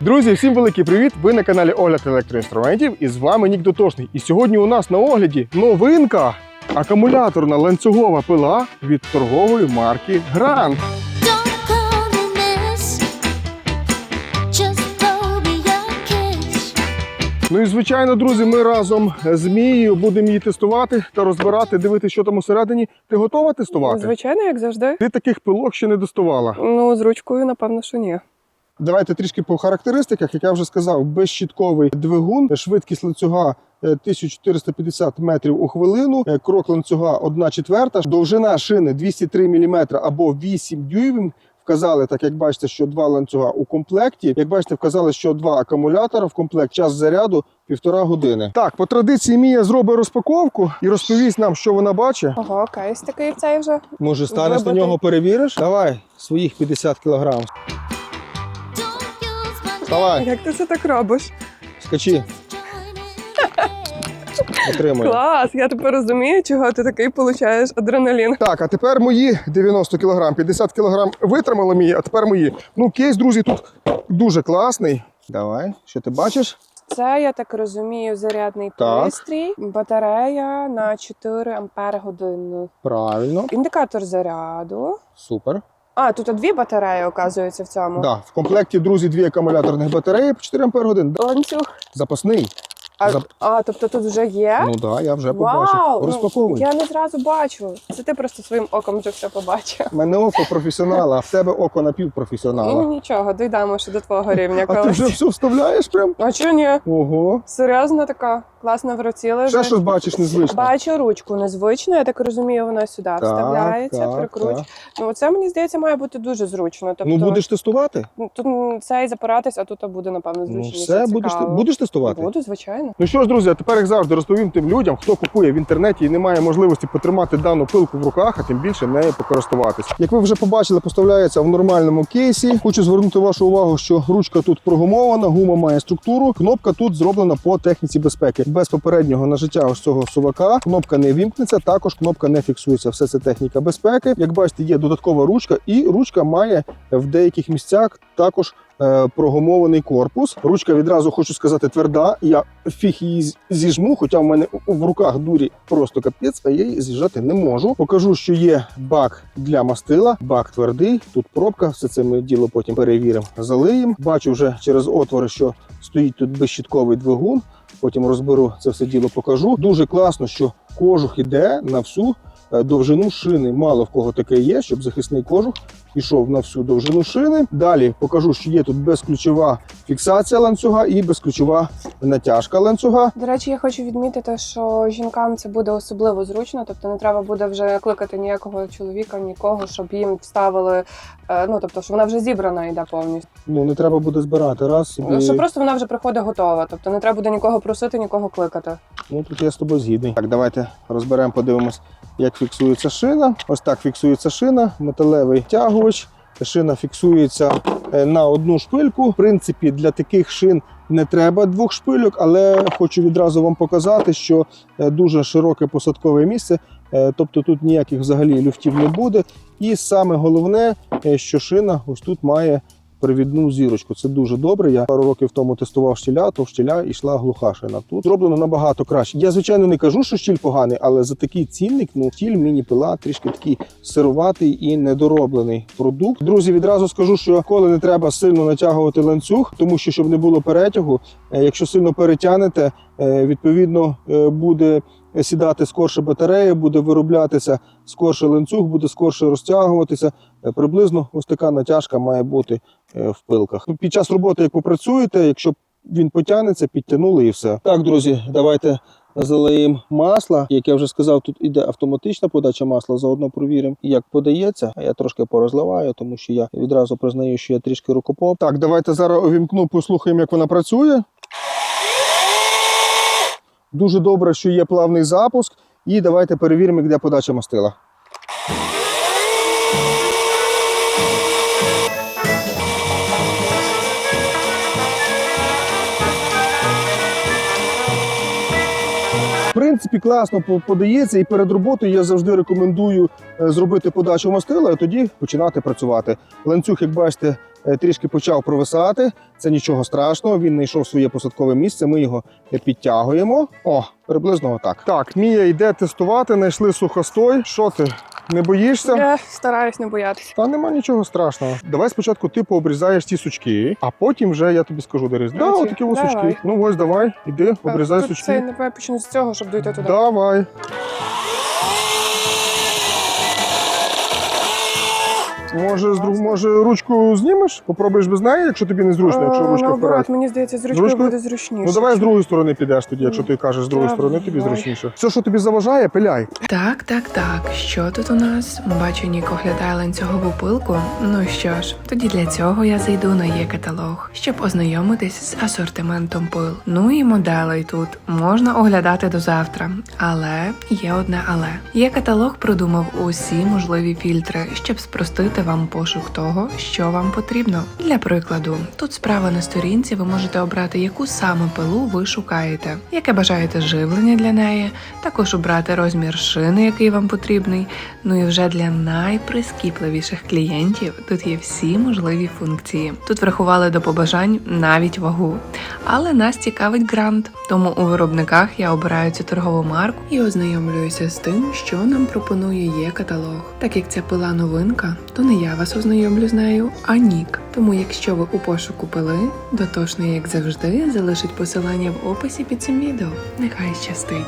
Друзі, всім великий привіт! Ви на каналі Огляд електроінструментів і з вами Нік Дотошний. І сьогодні у нас на огляді новинка акумуляторна ланцюгова пила від торгової марки kiss. Ну і звичайно, друзі, ми разом з Мією будемо її тестувати та розбирати, дивитися, що там усередині. Ти готова тестувати? Звичайно, як завжди. Ти таких пилок ще не доставала. Ну, з ручкою, напевно, що ні. Давайте трішки по характеристиках. Як я вже сказав, безщітковий двигун, швидкість ланцюга е, 1450 метрів у хвилину, е, крок ланцюга 1 четверта, довжина шини 203 мм або 8 дюймів. Вказали, так як бачите, що два ланцюга у комплекті. Як бачите, вказали, що два акумулятора в комплект, час заряду півтора години. Так, по традиції Мія зробить розпаковку і розповість нам, що вона бачить. Ого, кейс такий цей вже. Може, станеш на нього, перевіриш? Давай своїх 50 кілограм. Вставай, Як ти це так робиш? скачи, отримай. Клас! Я тепер розумію, чого ти такий получаєш адреналін. Так, а тепер мої 90 кг, 50 кг витримали мої, а тепер мої. Ну, кейс, друзі, тут дуже класний. Давай, що ти бачиш? Це, я так розумію, зарядний Так. пристрій, батарея на 4 ампер годину. Правильно, Індикатор заряду. супер. А, тут дві батареї, оказується, в цьому. Да, в комплекті, друзі, дві акумуляторних батареї по 4 Ампер годин. Ланцюг. Запасний. А, Зап- а, тобто тут вже є? Ну так, да, я вже побачив. Вау! Ну, я не зразу бачу. Це ти просто своїм оком вже все побачив. У мене око професіонала, а в тебе око напівпрофесіонала. Ну нічого, дійдемо ще до твого рівня А ти вже все вставляєш прям? А чого ні? Ого. Серйозно така класна вроціла. Ще щось бачиш незвичне. Бачу ручку незвично, я так розумію, вона сюди вставляється, так, прикруч. так. Ну це мені здається має бути дуже зручно. Тобто Ну будеш тестувати? ну, тут м, цей запиратись, а тут буде напевно Ну все, будеш, будеш тестувати? Буду, звичайно. Ну що ж, друзі, тепер як завжди розповім тим людям, хто купує в інтернеті і не має можливості потримати дану пилку в руках, а тим більше нею покористуватись. Як ви вже побачили, поставляється в нормальному кейсі. Хочу звернути вашу увагу, що ручка тут прогумована, гума має структуру. Кнопка тут зроблена по техніці безпеки. Без попереднього нажиття ось цього сувака кнопка не вімкнеться, також кнопка не фіксується. Все це техніка безпеки. Як бачите, є додаткова ручка, і ручка має в деяких місцях також е, прогумований корпус. Ручка відразу хочу сказати тверда. Я фіг її зіжму, хоча в мене в руках дурі просто капець, а я її зіжати не можу. Покажу, що є бак для мастила. Бак твердий, тут пробка. Все це ми діло потім перевіримо, залиємо. Бачу вже через отвори, що стоїть тут безщітковий двигун. Потім розберу це все діло, покажу. Дуже класно, що кожух іде на всю е, довжину шини. Мало в кого таке є, щоб захисний кожух пішов на всю довжину шини. Далі покажу, що є тут безключова фіксація ланцюга і безключова натяжка ланцюга. До речі, я хочу відмітити, що жінкам це буде особливо зручно, тобто не треба буде вже кликати ніякого чоловіка, нікого, щоб їм вставили. е, Ну тобто, що вона вже зібрана йде повністю. Ну не треба буде збирати раз собі. Ну, Що просто вона вже приходить готова. Тобто не треба буде нікого просити, нікого кликати. Ну тут я з тобою згідний. Так, давайте розберемо, подивимось, як фіксується шина. Ось так фіксується шина, металевий тягувач. Шина фіксується е, на одну шпильку. В принципі, для таких шин не треба двох шпильок, але хочу відразу вам показати, що е, дуже широке посадкове місце. е, Тобто тут ніяких взагалі люфтів не буде. І саме головне, що шина ось тут має привідну зірочку. Це дуже добре. Я пару років тому тестував штіля, то в штіля йшла глуха шина. Тут зроблено набагато краще. Я звичайно не кажу, що штіль поганий, але за такий цінник, ну штіль міні-пила трішки такий сируватий і недороблений продукт. Друзі, відразу скажу, що коли не треба сильно натягувати ланцюг, тому що щоб не було перетягу, е, якщо сильно перетягнете, е, відповідно е, буде. Сідати скорше батарея, буде вироблятися скорше ланцюг, буде скорше розтягуватися. Е, Приблизно ось така натяжка має бути е, в пилках. Ну, Під час роботи, як попрацюєте, якщо він потягнеться, підтягнули і все. Так, друзі, давайте залиємо масло. Як я вже сказав, тут іде автоматична подача масла. Заодно провіримо, як подається. Я трошки порозливаю, тому що я відразу признаю, що я трішки рукопоп. Так, давайте зараз увімкну, послухаємо, як вона працює. Дуже добре, що є плавний запуск. І давайте перевіримо, йде подача мастила. В принципі, класно подається, і перед роботою я завжди рекомендую е, зробити подачу мастила, і тоді починати працювати. Ланцюг, як бачите, трішки почав провисати. Це нічого страшного. Він знайшов своє посадкове місце. Ми його е, підтягуємо. О, приблизно отак. Так, Мія йде тестувати, знайшли сухостой. Що ти? Не боїшся? Я стараюсь не боятися. Та нема нічого страшного. Давай спочатку ти пообрізаєш ті сучки, а потім вже я тобі скажу, різниця. Да, отакі ось сучки. Ну ось давай, іди, обрізай сучки. Це давай почну з цього, щоб дійти туди. Давай. Може, з друг... може ручку знімеш? Попробуєш без неї, якщо тобі не зручно, якщо Е, ручка Наоборот, мені здається, з ручкою ручкою? буде зручніше. Ну давай з другої сторони підеш тоді, якщо ти кажеш з другої сторони, тобі зручніше. Все, що тобі заважає, пиляй. Так, так, так. Що тут у нас? Бачу, Нік оглядає ланцюгову пилку. Ну що ж, тоді для цього я зайду на є каталог, щоб ознайомитись з асортиментом пил. Ну і моделей тут можна оглядати до завтра. Але є одне але. Є каталог продумав усі можливі фільтри, щоб спростити вам пошук того, що вам потрібно. Для прикладу, тут справа на сторінці ви можете обрати, яку саме пилу ви шукаєте, яке бажаєте живлення для неї, також обрати розмір шини, який вам потрібний. Ну і вже для найприскіпливіших клієнтів тут є всі можливі функції. Тут врахували до побажань навіть вагу. Але нас цікавить грант, тому у виробниках я обираю цю торгову марку і ознайомлююся з тим, що нам пропонує є каталог. Так як ця пила новинка, то не я вас ознайомлю з нею, а Нік. Тому, якщо ви у пошуку пили, дотошний, як завжди, залишить посилання в описі під цим відео. Нехай щастить.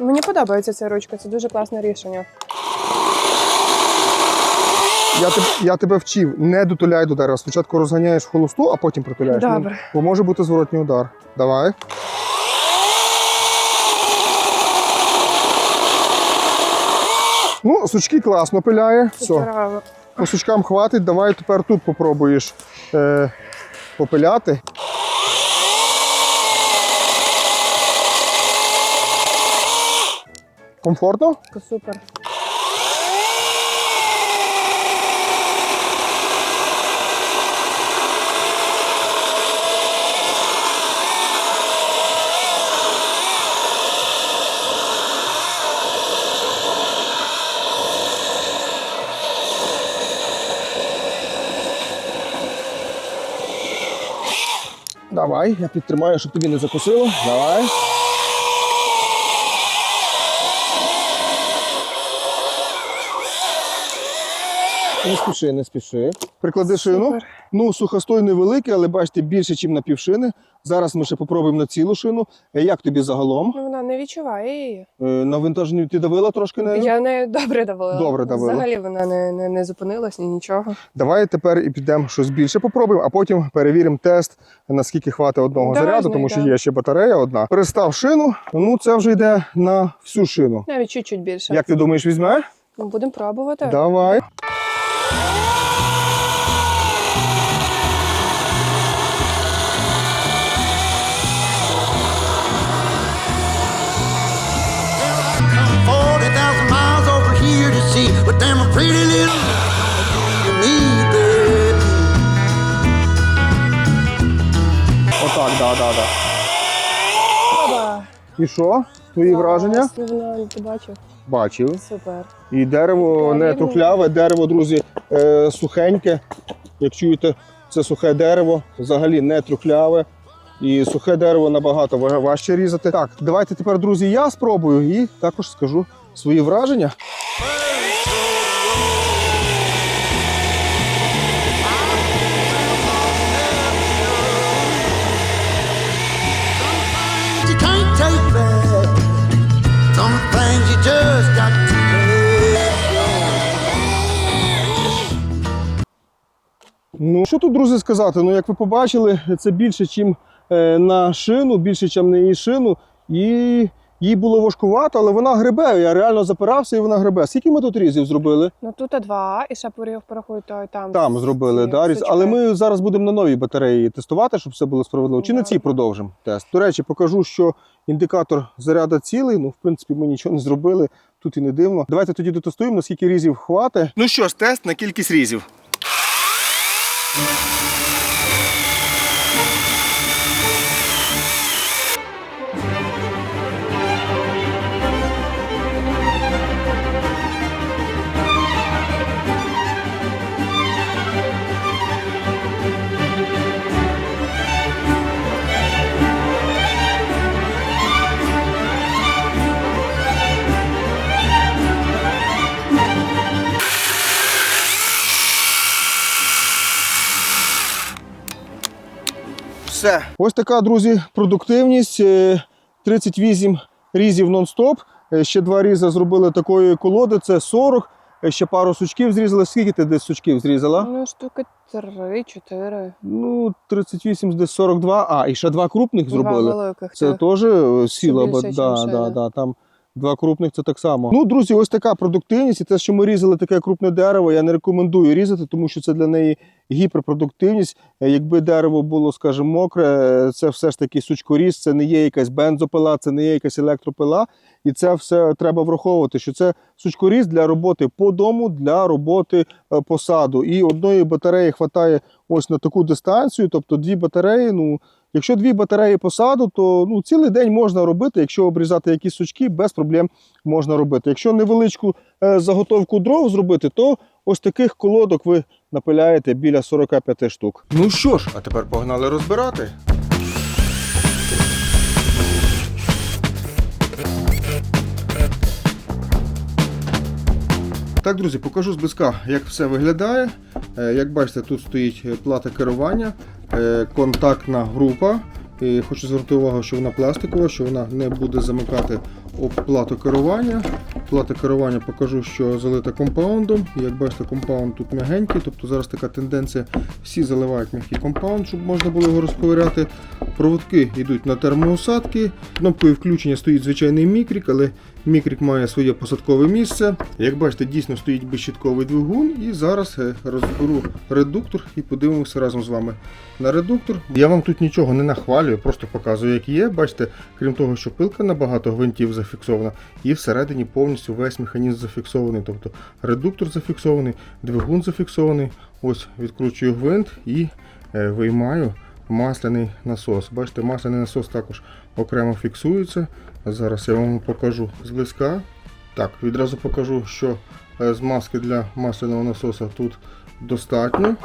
Мені подобається ця ручка, це дуже класне рішення. Я, тебе, я тебе вчив, не дотуляй до дерева. Спочатку розганяєш в холосту, а потім притуляєш. Ну, Добре. Бо може бути зворотній удар. Давай. Ну, сучки класно пиляє. Все. По сучкам хватить. Давай тепер тут попробуєш е, попиляти. Комфортно? Супер. Давай, я підтримаю, щоб тобі не закусило. Давай. Не спіши, не спіши. Приклади шину. Супер. Ну, сухостой невеликий, але бачите, більше, ніж на півшини. Зараз ми ще попробуємо на цілу шину. Е, Як тобі загалом? Ну, вона не відчуває її. Е, Навантаженню ти давила трошки нею? Я не добре давила. Добре давила. Взагалі вона не, не, не зупинилась ні нічого. Давай тепер і підемо щось більше попробуємо, а потім перевіримо тест, наскільки хватить одного Давай заряду, тому що да. є ще батарея одна. Перестав шину, ну це вже йде на всю шину. Навіть чуть-чуть більше. Як ти думаєш, візьме? Ну, Будемо пробувати. Давай. І що? Твої враження? Ти бачив? Бачив. Супер. І дерево не трухляве, дерево, друзі, е, сухеньке. Як чуєте, це сухе дерево, взагалі не трухляве. І сухе дерево набагато важче різати. Так, давайте тепер, друзі, я спробую і також скажу свої враження. Ну що тут, друзі, сказати? Ну, як ви побачили, це більше, ніж на шину, більше, ніж на її шину. І їй було важкувато, але вона гребе. Я реально запирався і вона гребе. Скільки ми тут різів зробили? Ну тут два, і ще порів порахуй той там. Там зробили да, різ. Але ми зараз будемо на новій батареї тестувати, щоб все було справедливо. Чи на цій продовжимо тест? До речі, покажу, що індикатор заряду цілий. Ну, в принципі, ми нічого не зробили. Тут і не дивно. Давайте тоді дотестуємо, наскільки різів хватить. Ну що ж, тест на кількість різів. Yeah. Все. Ось така, друзі, продуктивність. Е, 38 різів нон-стоп. Е, Ще два різи зробили такої колоди, це 40. Е, Ще пару сучків зрізали. Скільки ти десь сучків зрізала? Ну, штуки три-чотири. Ну, 38 десь 42. А, і ще два крупних Два зробили. великих. Це теж е, сіла, бо да, да, да, там два крупних це так само. Ну, друзі, ось така продуктивність. І те, що ми різали таке крупне дерево, я не рекомендую різати, тому що це для неї гіперпродуктивність. Е, Якби дерево було, скажімо, мокре, е, це все ж таки сучкоріз, це не є якась бензопила, це не є якась електропила. І це все треба враховувати, що це сучкоріз для роботи по дому, для роботи е, по саду. І одної батареї вистачає ось на таку дистанцію, тобто дві батареї. Ну, якщо дві батареї по саду, то ну, цілий день можна робити. Якщо обрізати якісь сучки, без проблем можна робити. Якщо невеличку е, заготовку дров зробити, то ось таких колодок ви напиляєте біля 45 штук. Ну що ж, а тепер погнали розбирати. Так, друзі, покажу зблизька, як все виглядає. Е, Як бачите, тут стоїть е, плата керування, контактна група. І хочу звернути увагу, що вона пластикова, що вона не буде замикати об плату керування. Плата керування покажу, що залита компаундом. Як бачите, компаунд тут м'ягенький, тобто зараз така тенденція, всі заливають м'який компаунд, щоб можна було його розковиряти. Проводки йдуть на термоусадки. Кнопкою включення стоїть звичайний мікрік, але мікрік має своє посадкове місце. Як бачите, дійсно стоїть безщитковий двигун. І зараз е, розберу редуктор і подивимося разом з вами на редуктор. Я вам тут нічого не нахвалюю, просто показую, як є. Бачите, крім того, що пилка на багато гвинтів зафіксована, і всередині повністю весь механізм зафіксований. Тобто редуктор зафіксований, двигун зафіксований. Ось відкручую гвинт і е, виймаю масляний насос. Бачите, масляний насос також окремо фіксується. Зараз я вам покажу зблизька. Так, відразу покажу, що е, змазки для масляного насоса тут достатньо.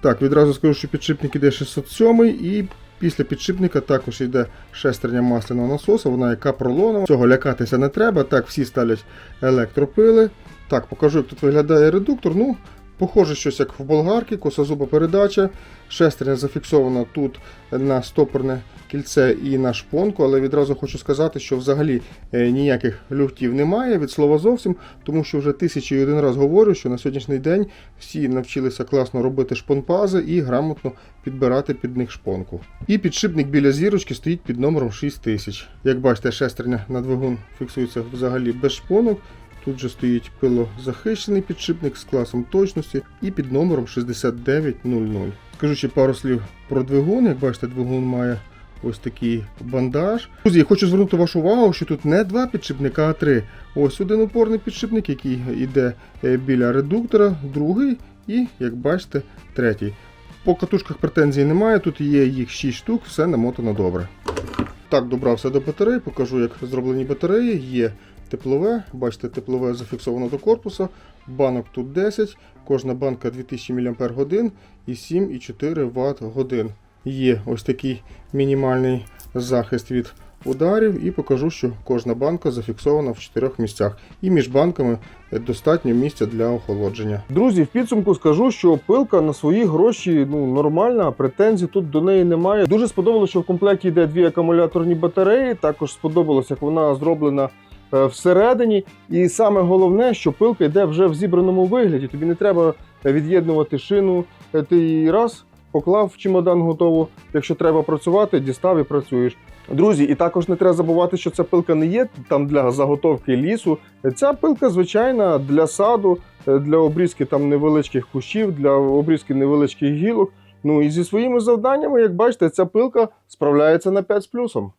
Так, відразу скажу, що підшипник іде 607 і після підшипника також йде шестерня масляного насоса, вона яка пролонова. Цього лякатися не треба. Так, всі ставлять електропили. Так, покажу, як тут виглядає редуктор. Ну, Похоже, щось як в болгарки, косозуба передача. Шестерня зафіксована тут на стопорне кільце і на шпонку, але відразу хочу сказати, що взагалі е, ніяких люфтів немає від слова зовсім, тому що вже тисячі і один раз говорю, що на сьогоднішній день всі навчилися класно робити шпонпази і грамотно підбирати під них шпонку. І підшипник біля зірочки стоїть під номером 6000. Як бачите, шестерня на двигун фіксується взагалі без шпонок. Тут же стоїть пилозахищений підшипник з класом точності і під номером 6900. Скажу ще пару слів про двигун. Як бачите, двигун має ось такий бандаж. Друзі, я хочу звернути вашу увагу, що тут не два підшипника, а три. Ось один опорний підшипник, який йде е, біля редуктора, другий і, як бачите, третій. По катушках претензій немає, тут є їх 6 штук, все намотано добре. Так, добрався до батареї, покажу, як зроблені батареї. Є теплове, бачите, теплове зафіксовано до корпуса. Банок тут 10, кожна банка 2000 мАч і 7,4 Вт годин. Є ось такий мінімальний захист від ударів, і покажу, що кожна банка зафіксована в чотирьох місцях. І між банками достатньо місця для охолодження. Друзі, в підсумку скажу, що пилка на свої гроші ну нормальна, претензій тут до неї немає. Дуже сподобалося, що в комплекті йде дві акумуляторні батареї. Також сподобалось, як вона зроблена всередині. І саме головне, що пилка йде вже в зібраному вигляді. Тобі не треба від'єднувати шину. Е, Ти її раз поклав в чемодан готово. Якщо треба працювати, дістав і працюєш. Друзі, і також не треба забувати, що ця пилка не є там для заготовки лісу. Ця пилка звичайна для саду, е, для обрізки там невеличких кущів, для обрізки невеличких гілок. Ну і зі своїми завданнями, як бачите, ця пилка справляється на 5 з плюсом.